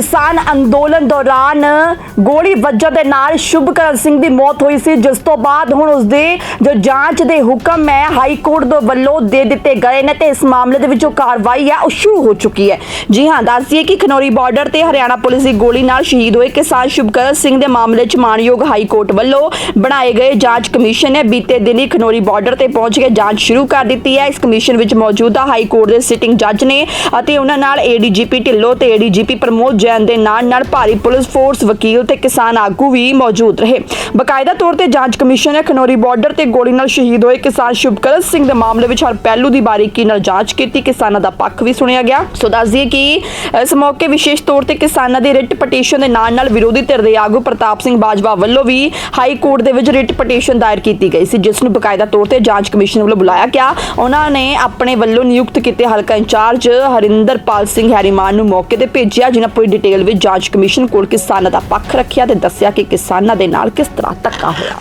ਕਿਸਾਨ ਅੰਦੋਲਨ ਦੌਰਾਨ ਗੋਲੀ ਵੱਜਣ ਦੇ ਨਾਲ ਸ਼ੁਭਕਰਨ ਸਿੰਘ ਦੀ ਮੌਤ ਹੋਈ ਸੀ, ਜਿਸ ਤੋਂ ਬਾਅਦ ਹੁਣ ਉਸ ਦੇ ਜੋ ਜਾਂਚ ਦੇ ਹੁਕਮ ਹੈ, ਹਾਈ ਕੋਰਟ ਦੇ ਵੱਲੋਂ ਦੇ ਦਿੱਤੇ ਗਏ ਨੇ ਤੇ ਇਸ ਮਾਮਲੇ ਦੇ ਵਿੱਚ ਜੋ ਕਾਰਵਾਈ ਹੈ, ਉਹ ਸ਼ੁਰੂ ਹੋ ਚੁੱਕੀ ਹੈ। ਜੀ ਹਾਂ ਦੱਸਦੀਏ ਕਿ ਖਨੌਰੀ ਬਾਰਡਰ ਤੇ ਹਰਿਆਣਾ ਪੁਲਿਸ ਦੀ ਗੋਲੀ ਨਾਲ ਸ਼ਹੀਦ ਹੋਏ ਕਿਸਾਨ ਸ਼ੁਭਕਰਨ ਸਿੰਘ ਦੇ ਮਾਮਲੇ 'ਚ ਮਾਨਯੋਗ ਹਾਈ ਕੋਰਟ ਵੱਲੋਂ ਬਣਾਏ ਗਏ ਜਾਂਚ ਕਮਿਸ਼ਨ ਨੇ ਬੀਤੇ ਦਿਨੀ ਖਨੌਰੀ ਬਾਰਡਰ ਤੇ ਪਹੁੰਚ ਕੇ ਜਾਂਚ ਸ਼ੁਰੂ ਕਰ ਦਿੱਤੀ ਹੈ। ਇਸ ਕਮਿਸ਼ਨ ਵਿੱਚ ਮੌਜੂਦਾ ਹਾਈ ਕੋਰਟ ਦੇ ਸਿਟਿੰਗ ਜੱਜ ਨੇ ਅਤੇ ਉਹਨਾਂ ਨਾਲ ਏਡੀਜੀਪੀ ਢਿੱਲੋਂ ਤੇ ਏਡੀਜੀਪੀ ਪ੍ਰਮੋਦ ਜੈਨ ਦੇ ਨਾਲ ਨਾਲ ਭਾਰੀ ਪੁਲਿਸ ਫੋਰਸ, ਵਕੀਲ ਤੇ ਕਿਸਾਨ ਆਗੂ ਵੀ ਮੌਜੂਦ ਰਹੇ। ਬਕਾਇਦਾ ਤੌਰ ਤੇ ਜਾਂਚ ਕਮਿਸ਼ਨ ਨੇ ਖਨੌਰੀ ਬਾਰਡਰ ਤੇ ਗੋਲੀ ਨਾਲ ਸ਼ਹੀਦ ਹੋਏ ਕਿਸਾਨ ਸ਼ੁਭਕਰਨ ਸਿੰਘ ਦੇ ਮਾਮਲੇ ਵਿੱਚ ਹਰ ਪਹਿਲੂ ਦੀ ਬਾਰੀਕੀ ਨਾਲ ਜਾਂਚ ਕੀਤੀ। ਕਿਸਾਨਾਂ ਦਾ ਪੱਖ ਵੀ ਸੁਣਿਆ ਗਿਆ। ਸੋ ਦੱਸ ਦਈਏ ਕਿ ਇਸ ਮੌਕੇ ਵਿਸ਼ੇਸ਼ ਤੌਰ ਤੇ ਕਿਸਾਨਾਂ ਦੀ ਰਿਟ ਪਟੀਸ਼ਨ ਦੇ ਨਾਲ ਨਾਲ ਵਿਰੋਧੀ ਧਿਰ ਦੇ ਆਗੂ ਪ੍ਰਤਾਪ ਸਿੰਘ ਬਾਜਵਾ ਵੱਲੋਂ ਵੀ ਹਾਈ ਕੋਰਟ ਦੇ ਵਿੱਚ ਰਿਟ ਪਟੀਸ਼ਨ ਦਾਇਰ ਕੀਤੀ ਗਈ ਸੀ, ਜਿਸ ਨੂੰ ਬਕਾਇਦਾ ਤੌਰ ਤੇ ਜਾਂਚ ਕਮਿਸ਼ਨ ਵੱਲੋਂ ਬੁਲਾਇਆ ਗਿਆ। ਉਹਨਾਂ ਨੇ ਆਪਣੇ ਵੱਲੋਂ ਨਿਯੁਕਤ ਕੀਤੇ ਹਲਕਾ ਇੰਚਾਰਜ ਹਰਿੰਦਰਪਾਲ ਸਿੰਘ ਹੈਰੀਮਾਨ ਨੂੰ ਮੌਕੇ ਤੇ ਭੇਜਿਆ, ਜਿਨ੍ਹਾਂ ਪੂਰੀ ਡਿਟੇਲ ਵਿੱਚ ਜਾਂਚ ਕਮਿਸ਼ਨ ਕੋਲ ਕਿਸਾਨਾਂ ਦਾ ਪੱਖ ਰੱਖਿਆ ਤੇ ਦੱਸਿਆ ਕਿ ਕਿਸਾਨਾਂ ਦੇ ਨਾਲ ਕਿਸ ਤਰ੍ਹਾਂ ਧੱਕਾ ਹੋਇਆ।